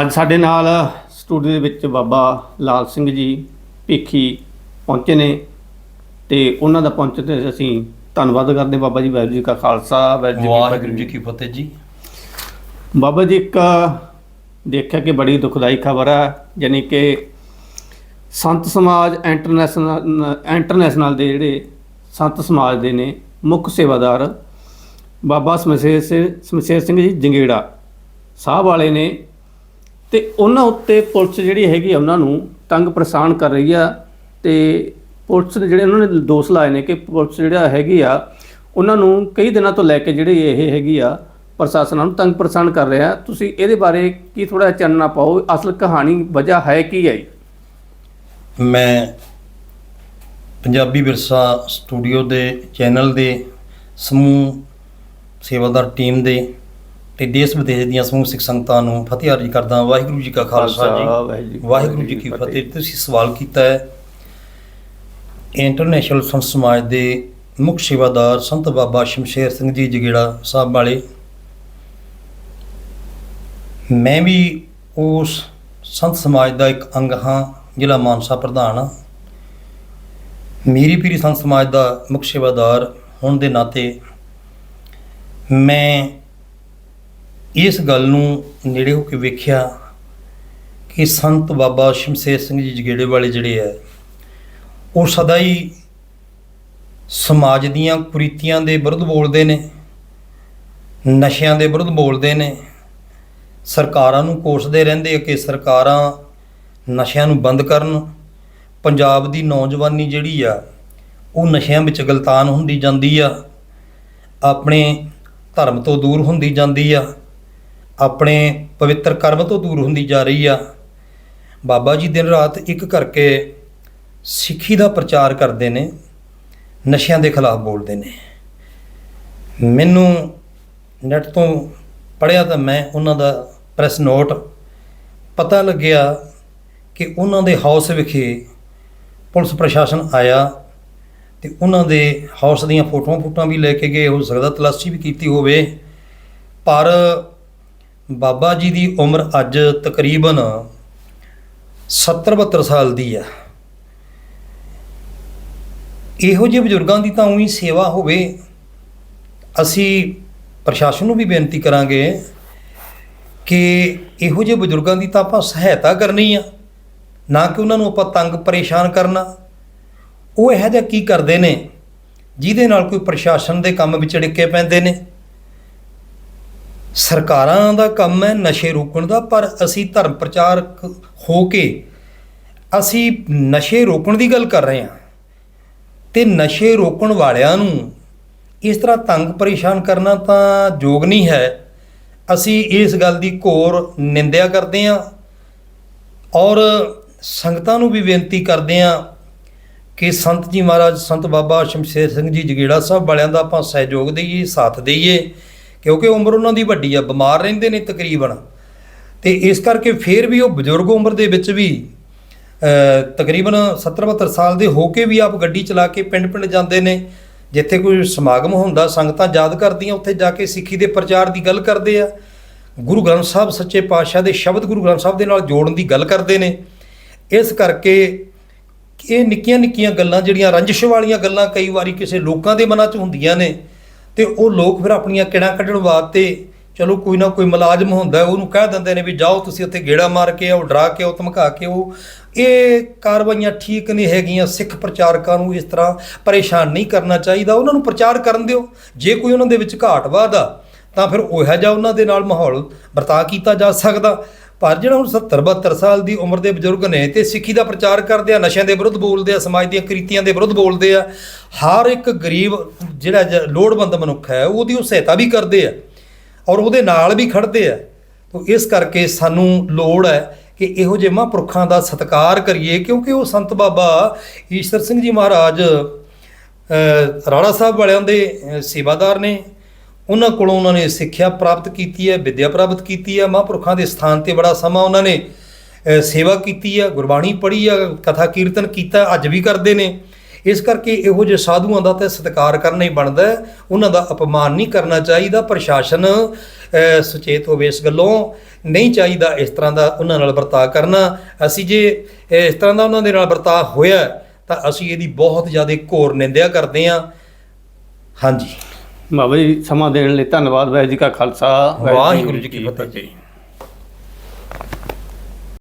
ਅੱਜ ਸਾਡੇ ਨਾਲ ਸਟੂਡੀਓ ਦੇ ਵਿੱਚ ਬਾਬਾ ਲਾਲ ਸਿੰਘ ਜੀ ਭੀਖੀ ਪਹੁੰਚੇ ਨੇ ਤੇ ਉਹਨਾਂ ਦਾ ਪਹੁੰਚਣ ਤੇ ਅਸੀਂ ਧੰਨਵਾਦ ਕਰਦੇ ਬਾਬਾ ਜੀ ਵਾਹਿਗੁਰੂ ਜੀ ਕਾ ਖਾਲਸਾ ਵਾਹਿਗੁਰੂ ਜੀ ਕੀ ਵਾਹਿਗੁਰੂ ਜੀ ਫਤਿਹ ਕੀ ਫਤਿਹ ਜੀ। ਬਾਬਾ ਜੀ ਇੱਕ ਦੇਖਿਆ ਕਿ ਬੜੀ ਦੁਖਦਾਈ ਖਬਰ ਹੈ ਯਾਨੀ ਕਿ ਸੰਤ ਸਮਾਜ ਇੰਟਰਨੈਸ਼ਨਲ ਇੰਟਰਨੈਸ਼ਨਲ ਦੇ ਜਿਹੜੇ ਸੰਤ ਸਮਾਜ ਦੇ ਨੇ ਮੁੱਖ ਸੇਵਾਦਾਰ ਬਾਬਾ ਸਮਸ਼ੇਰ ਸਿੰਘ ਸਮਸ਼ੇਰ ਸਿੰਘ ਜੀ ਜੰਗੇੜਾ ਸਾਹਿਬ ਵਾਲੇ ਨੇ ਤੇ ਉਹਨਾਂ ਉੱਤੇ ਪੁਲਿਸ ਜਿਹੜੀ ਹੈਗੀ ਆ ਉਹਨਾਂ ਨੂੰ ਤੰਗ ਪਰੇਸ਼ਾਨ ਕਰ ਰਹੀ ਆ ਤੇ ਪੁਲਿਸ ਨੇ ਜਿਹੜੇ ਉਹਨਾਂ ਨੇ ਦੋਸ਼ ਲਾਏ ਨੇ ਕਿ ਪੁਲਿਸ ਜਿਹੜਾ ਹੈਗੀ ਆ, ਉਹਨਾਂ ਨੂੰ ਕਈ ਦਿਨਾਂ ਤੋਂ ਲੈ ਕੇ ਜਿਹੜੀ ਇਹ ਹੈਗੀ ਆ, ਪ੍ਰਸ਼ਾਸਨ ਨੂੰ ਤੰਗ ਪਰੇਸ਼ਾਨ ਕਰ ਰਿਹਾ। ਤੁਸੀਂ ਇਹਦੇ ਬਾਰੇ ਕੀ ਥੋੜਾ ਚਾਨਣਾ ਪਾਓ? ਅਸਲ ਕਹਾਣੀ ਵਜ੍ਹਾ ਹੈ ਕੀ ਹੈ? ਮੈਂ ਪੰਜਾਬੀ ਵਿਰਸਾ ਸਟੂਡੀਓ ਦੇ ਚੈਨਲ ਦੇ ਸਮੂਹ ਸੇਵਾਦਾਰ ਟੀਮ ਦੇ ਤੇ ਦੇਸ਼ ਵਿਦੇਸ਼ ਦੀਆਂ ਸਮੂਹ ਸਿੱਖ ਸੰਗਤਾਂ ਨੂੰ ਫਤਿਹ ਅਰਜੀ ਕਰਦਾ। ਵਾਹਿਗੁਰੂ ਜੀ ਕਾ ਖਾਲਸਾ ਜੀ। ਵਾਹਿਗੁਰੂ ਜੀ ਕੀ ਫਤਿਹ। ਤੁਸੀਂ ਸਵਾਲ ਕੀਤਾ ਹੈ। ਇੰਟਰਨੈਸ਼ਨਲ ਸੰਤ ਸਮਾਜ ਦੇ ਮੁੱਖ ਸੇਵਾਦਾਰ ਸੰਤ ਬਾਬਾ ਸ਼ਮਸ਼ੇਰ ਸਿੰਘ ਜੀ ਜਗੇੜਾ ਸਾਹਿਬ ਵਾਲੇ। ਮੈਂ ਵੀ ਉਸ ਸੰਤ ਸਮਾਜ ਦਾ ਇੱਕ ਅੰਗ ਹਾਂ ਜ਼ਿਲ੍ਹਾ ਮਾਨਸਾ ਪ੍ਰਧਾਨ ਹਾਂ। ਮੇਰੀ ਪੀਰੀ ਸੰਤ ਸਮਾਜ ਦਾ ਮੁੱਖ ਸੇਵਾਦਾਰ ਹੋਣ ਦੇ ਨਾਤੇ ਮੈਂ ਇਸ ਗੱਲ ਨੂੰ ਨੇੜੇ ਹੋ ਕੇ ਵੇਖਿਆ ਕਿ ਸੰਤ ਬਾਬਾ ਸ਼ਮਸ਼ੇਰ ਸਿੰਘ ਜੀ ਜਗੇੜੇ ਵਾਲੇ ਜਿਹੜੇ ਹੈ ਉਹ ਸਦਾ ਹੀ ਸਮਾਜ ਦੀਆਂ ਕੁਰੀਤੀਆਂ ਦੇ ਵਿਰੁੱਧ ਬੋਲਦੇ ਨੇ, ਨਸ਼ਿਆਂ ਦੇ ਵਿਰੁੱਧ ਬੋਲਦੇ ਨੇ, ਸਰਕਾਰਾਂ ਨੂੰ ਕੋਸਦੇ ਰਹਿੰਦੇ ਕਿ ਸਰਕਾਰਾਂ ਨਸ਼ਿਆਂ ਨੂੰ ਬੰਦ ਕਰਨ। ਪੰਜਾਬ ਦੀ ਨੌਜਵਾਨੀ ਜਿਹੜੀ ਆ, ਉਹ ਨਸ਼ਿਆਂ ਵਿੱਚ ਗਲਤਾਨ ਹੁੰਦੀ ਜਾਂਦੀ ਆ, ਆਪਣੇ ਧਰਮ ਤੋਂ ਦੂਰ ਹੁੰਦੀ ਜਾਂਦੀ ਆ। ਆਪਣੇ ਪਵਿੱਤਰ ਕਰਮ ਤੋਂ ਦੂਰ ਹੁੰਦੀ ਜਾ ਰਹੀ ਆ। ਬਾਬਾ ਜੀ ਦਿਨ ਰਾਤ ਇੱਕ ਕਰਕੇ ਸਿੱਖੀ ਦਾ ਪ੍ਰਚਾਰ ਕਰਦੇ ਨੇ, ਨਸ਼ਿਆਂ ਦੇ ਖਿਲਾਫ ਬੋਲਦੇ ਨੇ। ਮੈਨੂੰ ਨੈਟ ਤੋਂ ਪੜਿਆ ਤਾਂ ਮੈਂ ਉਹਨਾਂ ਦਾ ਪ੍ਰੈਸ ਨੋਟ ਪਤਾ ਲੱਗਿਆ ਕਿ ਉਹਨਾਂ ਦੇ ਹਾਊਸ ਵਿਖੇ ਪੁਲਿਸ ਪ੍ਰਸ਼ਾਸਨ ਆਇਆ ਤੇ ਉਹਨਾਂ ਦੇ ਹਾਊਸ ਦੀਆਂ ਫੋਟੋਆਂ ਫੋਟੋਆਂ ਵੀ ਲੈ ਕੇ ਗਏ, ਹੋ ਸਕਦਾ ਤਲਾਸ਼ੀ ਵੀ ਕੀਤੀ ਹੋਵੇ। ਪਰ ਬਾਬਾ ਜੀ ਦੀ ਉਮਰ ਅੱਜ ਤਕਰੀਬਨ 70 72 ਸਾਲ ਦੀ ਆ। ਇਹੋ ਜਿਹੇ ਬਜ਼ੁਰਗਾਂ ਦੀ ਤਾਂ ਉਹੀ ਸੇਵਾ ਹੋਵੇ। ਅਸੀਂ ਪ੍ਰਸ਼ਾਸਨ ਨੂੰ ਵੀ ਬੇਨਤੀ ਕਰਾਂਗੇ ਕਿ ਇਹੋ ਜਿਹੇ ਬਜ਼ੁਰਗਾਂ ਦੀ ਤਾਂ ਆਪਾਂ ਸਹਾਇਤਾ ਕਰਨੀ ਆ। ਨਾ ਕਿ ਉਹਨਾਂ ਨੂੰ ਆਪਾਂ ਤੰਗ ਪਰੇਸ਼ਾਨ ਕਰਨਾ। ਉਹ ਇਹੋ ਜਿਹਾ ਕੀ ਕਰਦੇ ਨੇ, ਜਿਹਦੇ ਨਾਲ ਕੋਈ ਪ੍ਰਸ਼ਾਸਨ ਦੇ ਕੰਮ ਵਿੱਚ ਡਿੱਕੇ ਪੈਂਦੇ ਨੇ। ਸਰਕਾਰਾਂ ਦਾ ਕੰਮ ਹੈ ਨਸ਼ੇ ਰੋਕਣ ਦਾ, ਪਰ ਅਸੀਂ ਧਰਮ ਪ੍ਰਚਾਰਕ ਹੋ ਕੇ ਅਸੀਂ ਨਸ਼ੇ ਰੋਕਣ ਦੀ ਗੱਲ ਕਰ ਰਹੇ ਹਾਂ। ਤੇ ਨਸ਼ੇ ਰੋਕਣ ਵਾਲਿਆਂ ਨੂੰ ਇਸ ਤਰ੍ਹਾਂ ਤੰਗ ਪਰੇਸ਼ਾਨ ਕਰਨਾ ਤਾਂ ਯੋਗ ਨਹੀਂ ਹੈ। ਅਸੀਂ ਇਸ ਗੱਲ ਦੀ ਘੋਰ ਨਿੰਦਿਆ ਕਰਦੇ ਹਾਂ ਔਰ ਸੰਗਤਾਂ ਨੂੰ ਵੀ ਬੇਨਤੀ ਕਰਦੇ ਹਾਂ ਕਿ ਸੰਤ ਜੀ ਮਹਾਰਾਜ, ਸੰਤ ਬਾਬਾ ਸ਼ਮਸ਼ੇਰ ਸਿੰਘ ਜੀ ਜਗੇੜਾ ਸਾਹਿਬ ਵਾਲਿਆਂ ਦਾ ਆਪਾਂ ਸਹਿਯੋਗ ਦੇਈਏ, ਸਾਥ ਦੇਈਏ। ਕਿਉਂਕਿ ਉਮਰ ਉਹਨਾਂ ਦੀ ਵੱਡੀ ਆ, ਬਿਮਾਰ ਰਹਿੰਦੇ ਨੇ ਤਕਰੀਬਨ। ਤੇ ਇਸ ਕਰਕੇ ਫਿਰ ਵੀ ਉਹ ਬਜ਼ੁਰਗ ਉਮਰ ਦੇ ਵਿੱਚ ਵੀ ਤਕਰੀਬਨ 70 72 ਸਾਲ ਦੇ ਹੋ ਕੇ ਵੀ ਆਪ ਗੱਡੀ ਚਲਾ ਕੇ ਪਿੰਡ-ਪਿੰਡ ਜਾਂਦੇ ਨੇ। ਜਿੱਥੇ ਕੋਈ ਸਮਾਗਮ ਹੁੰਦਾ, ਸੰਗਤਾਂ ਯਾਦ ਕਰਦੀਆਂ, ਉੱਥੇ ਜਾ ਕੇ ਸਿੱਖੀ ਦੇ ਪ੍ਰਚਾਰ ਦੀ ਗੱਲ ਕਰਦੇ ਆ। ਗੁਰੂ ਗ੍ਰੰਥ ਸਾਹਿਬ ਸੱਚੇ ਪਾਤਸ਼ਾਹ ਦੇ ਸ਼ਬਦ ਗੁਰੂ ਗ੍ਰੰਥ ਸਾਹਿਬ ਦੇ ਨਾਲ ਜੋੜਨ ਦੀ ਗੱਲ ਕਰਦੇ ਨੇ। ਇਸ ਕਰਕੇ ਇਹ ਨਿੱਕੀਆਂ ਨਿੱਕੀਆਂ ਗੱਲਾਂ, ਜਿਹੜੀਆਂ ਰੰਜਿਸ਼ ਵਾਲੀਆਂ ਗੱਲਾਂ ਕਈ ਵਾਰੀ ਕਿਸੇ ਲੋਕਾਂ ਦੇ ਮਨਾਂ 'ਚ ਹੁੰਦੀਆਂ ਨੇ ਤੇ ਉਹ ਲੋਕ ਫਿਰ ਆਪਣੀਆਂ ਕਿੜਾਂ ਕੱਢਣ ਵਾਸਤੇ, ਚਲੋ ਕੋਈ ਨਾ ਕੋਈ ਮੁਲਾਜ਼ਮ ਹੁੰਦਾ, ਉਹਨੂੰ ਕਹਿ ਦਿੰਦੇ ਨੇ ਵੀ ਜਾਓ ਤੁਸੀਂ ਉੱਥੇ ਗੇੜਾ ਮਾਰ ਕੇ ਆਓ, ਡਰਾ ਕੇ ਆਓ, ਧਮਕਾ ਕੇ ਆਓ। ਇਹ ਕਾਰਵਾਈਆਂ ਠੀਕ ਨਹੀਂ ਹੈਗੀਆਂ, ਸਿੱਖ ਪ੍ਰਚਾਰਕਾਂ ਨੂੰ ਇਸ ਤਰ੍ਹਾਂ ਪਰੇਸ਼ਾਨ ਨਹੀਂ ਕਰਨਾ ਚਾਹੀਦਾ, ਉਹਨਾਂ ਨੂੰ ਪ੍ਰਚਾਰ ਕਰਨ ਦਿਓ। ਜੇ ਕੋਈ ਉਹਨਾਂ ਦੇ ਵਿੱਚ ਘਾਟ ਵਾਧ, ਤਾਂ ਫਿਰ ਉਹੋ ਜਿਹਾ ਉਹਨਾਂ ਦੇ ਨਾਲ ਮਾਹੌਲ ਵਰਤਾਅ ਕੀਤਾ ਜਾ ਸਕਦਾ। ਪਰ ਜਿਹੜਾ ਹੁਣ 70 72 ਸਾਲ ਦੀ ਉਮਰ ਦੇ ਬਜ਼ੁਰਗ ਨੇ ਤੇ ਸਿੱਖੀ ਦਾ ਪ੍ਰਚਾਰ ਕਰਦੇ ਆ, ਨਸ਼ਿਆਂ ਦੇ ਵਿਰੁੱਧ ਬੋਲਦੇ ਆ, ਸਮਾਜ ਦੀਆਂ ਕ੍ਰਿਤੀਆਂ ਦੇ ਵਿਰੁੱਧ ਬੋਲਦੇ ਆ, ਹਰ ਇੱਕ ਗਰੀਬ ਜਿਹੜਾ ਜ- ਲੋੜਵੰਦ ਮਨੁੱਖ ਹੈ, ਉਹਦੀ ਉਹ ਸਹਾਇਤਾ ਵੀ ਕਰਦੇ ਆ ਔਰ ਉਹਦੇ ਨਾਲ ਵੀ ਖੜਦੇ ਆ। ਤੋ ਇਸ ਕਰਕੇ ਸਾਨੂੰ ਲੋੜ ਹੈ ਕਿ ਇਹੋ ਜਿਹੇ ਮਹਾਂਪੁਰਖਾਂ ਦਾ ਸਤਿਕਾਰ ਕਰੀਏ, ਕਿਉਂਕਿ ਉਹ ਸੰਤ ਬਾਬਾ ਈਸ਼ਰ ਸਿੰਘ ਜੀ ਮਹਾਰਾਜ ਰਾਣਾ ਸਾਹਿਬ ਵਾਲਿਆਂ ਦੇ ਸੇਵਾਦਾਰ ਨੇ। ਉਹਨਾਂ ਕੋਲੋਂ ਉਹਨਾਂ ਨੇ ਸਿੱਖਿਆ ਪ੍ਰਾਪਤ ਕੀਤੀ ਹੈ, ਵਿਦਿਆ ਪ੍ਰਾਪਤ ਕੀਤੀ ਹੈ, ਮਹਾਂਪੁਰਖਾਂ ਦੇ ਸਥਾਨ ਤੇ ਬੜਾ ਸਮਾਂ ਉਹਨਾਂ ਨੇ ਸੇਵਾ ਕੀਤੀ ਹੈ, ਗੁਰਬਾਣੀ ਪੜ੍ਹੀ ਹੈ, ਕਥਾ ਕੀਰਤਨ ਕੀਤਾ, ਅੱਜ ਵੀ ਕਰਦੇ ਨੇ। ਇਸ ਕਰਕੇ ਇਹੋ ਜਿਹੇ ਸਾਧੂਆਂ ਦਾ ਤਾਂ ਸਤਿਕਾਰ ਕਰਨਾ ਹੀ ਬਣਦਾ ਉਹਨਾਂ ਦਾ ਅਪਮਾਨ ਨਹੀਂ ਕਰਨਾ ਚਾਹੀਦਾ, ਪ੍ਰਸ਼ਾਸਨ ਸੁਚੇਤ ਹੋਵੇ ਇਸ ਗੱਲੋਂ। ਨਹੀਂ ਚਾਹੀਦਾ ਇਸ ਤਰ੍ਹਾਂ ਦਾ ਉਹਨਾਂ ਨਾਲ ਵਰਤਾਅ ਕਰਨਾ। ਅਸੀਂ ਜੇ ਇਸ ਤਰ੍ਹਾਂ ਦਾ ਉਹਨਾਂ ਦੇ ਨਾਲ ਵਰਤਾਅ ਹੋਇਆ ਤਾਂ ਅਸੀਂ ਇਹਦੀ ਬਹੁਤ ਜ਼ਿਆਦਾ ਘੋਰ ਨਿੰਦਿਆ ਕਰਦੇ ਹਾਂ। ਹਾਂਜੀ। ਬਾਬਾ ਜੀ ਸਮਾਂ ਦੇਣ ਲਈ ਧੰਨਵਾਦ ਵਾਹਿਗੁਰੂ ਜੀ ਕਾ ਖਾਲਸਾ ਵਾਹਿਗੁਰੂ ਜੀ ਕੀ ਫਤਿਹ।